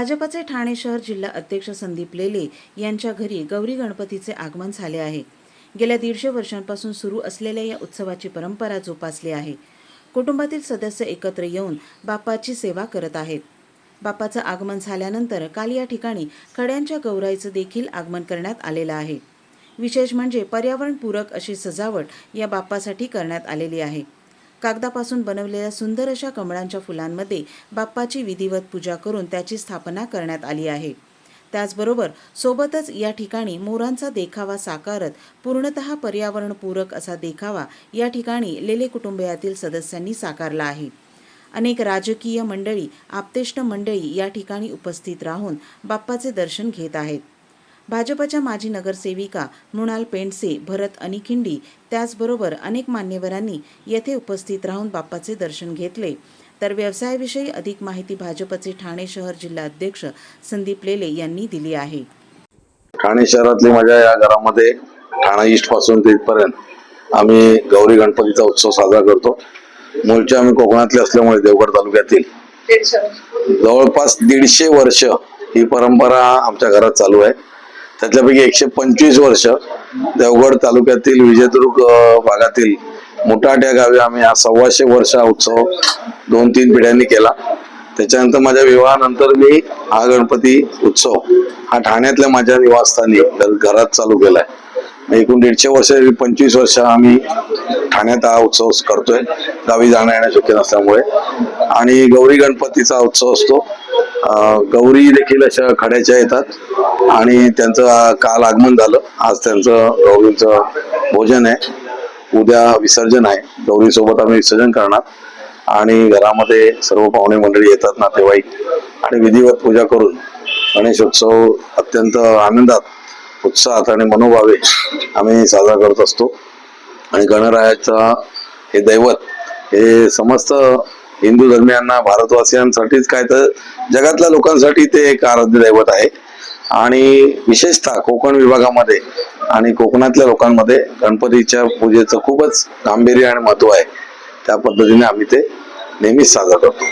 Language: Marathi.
भाजपचे ठाणे शहर जिल्हा अध्यक्ष संदीप लेले यांच्या घरी गौरी गणपतीचे आगमन झाले आहे. गेल्या दीडशे वर्षांपासून सुरू असलेल्या या उत्सवाची परंपरा जोपासली आहे. कुटुंबातील सदस्य एकत्र येऊन बाप्पाची सेवा करत आहेत. बाप्पाचं आगमन झाल्यानंतर काल या ठिकाणी खड्यांच्या गौराईचं देखील आगमन करण्यात आलेलं आहे. विशेष म्हणजे पर्यावरणपूरक अशी सजावट या बाप्पासाठी करण्यात आलेली आहे. कागदापासून बनवलेल्या सुंदर अशा कमळांच्या फुलांमध्ये बाप्पाची विधिवत पूजा करून त्याची स्थापना करण्यात आली आहे. त्याचबरोबर सोबतच या ठिकाणी मोरांचा देखावा साकारत पूर्णतः पर्यावरणपूरक असा देखावा या ठिकाणी लेले कुटुंबियातील सदस्यांनी साकारला आहे. अनेक राजकीय मंडळी आपतेष्ट मंडळी या ठिकाणी उपस्थित राहून बाप्पाचे दर्शन घेत आहेत. भाजपच्या माजी नगरसेविका मृणाल पेंडसे भरत अनिखिंडी त्याचबरोबर अनेक मान्यवरांनी येथे उपस्थित राहून बाप्पाचे दर्शन घेतले. तर व्यवसायाविषयी अधिक माहिती भाजपचे ठाणे शहर जिल्हा अध्यक्ष संदीप लेले यांनी दिली आहे. ठाणे शहरातली माझ्या या घरामध्ये ठाणा ईस्टपासून तिथपर्यंत आम्ही गौरी गणपतीचा उत्सव साजरा करतो. मूळचे आम्ही कोकणातले असल्यामुळे देवगड तालुक्यातील जवळपास दीडशे वर्ष ही परंपरा आमच्या घरात चालू आहे. त्यातल्यापैकी एकशे पंचवीस वर्ष देवगड तालुक्यातील विजयदुर्ग भागातील मोठाट्या गावी आम्ही हा सव्वाशे वर्ष हा उत्सव दोन तीन पिढ्यांनी केला. त्याच्यानंतर माझ्या विवाहानंतर मी हा गणपती उत्सव हा ठाण्यातल्या माझ्या निवासस्थानी घरात चालू केलाय. एकूण दीडशे वर्ष पंचवीस वर्ष आम्ही ठाण्यात हा उत्सव करतोय. गावी जाणं येणं शक्य नसल्यामुळे. आणि गौरी गणपतीचा उत्सव असतो. गौरी देखील अशा खड्याच्या येतात. आणि त्यांचं काल आगमन झालं. आज त्यांचं गौरीचं भोजन आहे. उद्या विसर्जन आहे. गौरीसोबत आम्ही विसर्जन करणार. आणि घरामध्ये सर्व पाहुणे मंडळी येतात नातेवाईक. आणि विधिवत पूजा करून गणेशोत्सव अत्यंत आनंदात उत्साहात आणि मनोभावे आम्ही साजरा करत असतो. आणि गणरायाचा हे दैवत हे समस्त हिंदू धर्मियांना भारतवासियांसाठीच काय तर जगातल्या लोकांसाठी ते एक आराध्य दैवत आहे. आणि विशेषतः कोकण विभागामध्ये आणि कोकणातल्या लोकांमध्ये गणपतीच्या पूजेचं खूपच गांभीर्य आणि महत्त्व आहे. त्या पद्धतीने आम्ही ते नेहमीच साजरा करतो.